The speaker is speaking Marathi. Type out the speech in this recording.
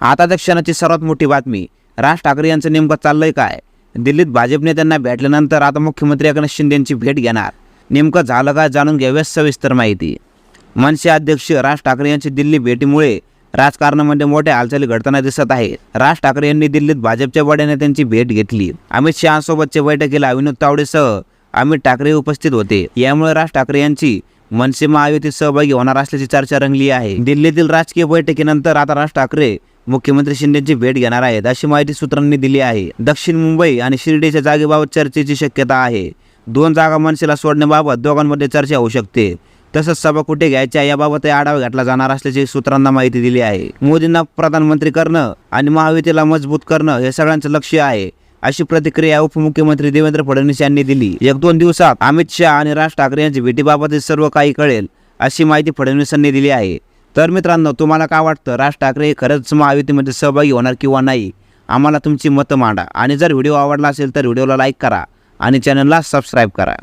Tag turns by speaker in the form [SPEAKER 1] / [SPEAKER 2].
[SPEAKER 1] आता त्या क्षणाची सर्वात मोठी बातमी. राज ठाकरे यांचं नेमकं चाललंय काय? दिल्लीत भाजप नेत्यांना भेटल्यानंतर आता मुख्यमंत्री एकनाथ शिंदे यांची भेट घेणार. नेमकं झालं काय जाणून घ्याव्या सविस्तर माहिती. मनसे अध्यक्ष राज ठाकरे यांची दिल्ली भेटीमुळे राजकारणामध्ये मोठ्या हालचाली घडताना दिसत आहे राज ठाकरे यांनी दिल्लीत भाजपच्या बड्या नेत्यांची भेट घेतली. अमित शहासोबतच्या बैठकीला विनोद तावडेसह अमित ठाकरे उपस्थित होते. यामुळे राज ठाकरे यांची मनसे महायुतीत सहभागी होणार असल्याची चर्चा रंगली आहे. दिल्लीतील राजकीय बैठकीनंतर आता राज ठाकरे मुख्यमंत्री शिंदेची भेट घेणार आहेत अशी माहिती सूत्रांनी दिली आहे. दक्षिण मुंबई आणि शिर्डीच्या जागेबाबत चर्चेची शक्यता आहे. दोन जागा मनसेला सोडण्याबाबत दोघांमध्ये चर्चा होऊ शकते. तसंच सभा कुठे घ्यायच्या याबाबतही आढावा घेतला जाणार असल्याची सूत्रांना माहिती दिली आहे. मोदींना प्रधानमंत्री करणं आणि महायुतीला मजबूत करणं हे सगळ्यांचं लक्ष आहे अशी प्रतिक्रिया उपमुख्यमंत्री देवेंद्र फडणवीस यांनी दिली. एक दोन दिवसात अमित शहा आणि राज ठाकरे यांच्या भेटीबाबत सर्व काही कळेल अशी माहिती फडणवीसांनी दिली आहे. तर मित्रांनो तुम्हाला काय वाटतं? राज ठाकरे हे खरंच महायुतीमध्ये सहभागी होणार किंवा नाही? आम्हाला तुमची मतं मांडा. आणि जर व्हिडिओ आवडला असेल तर व्हिडिओला लाईक करा आणि चॅनलला सबस्क्राईब करा.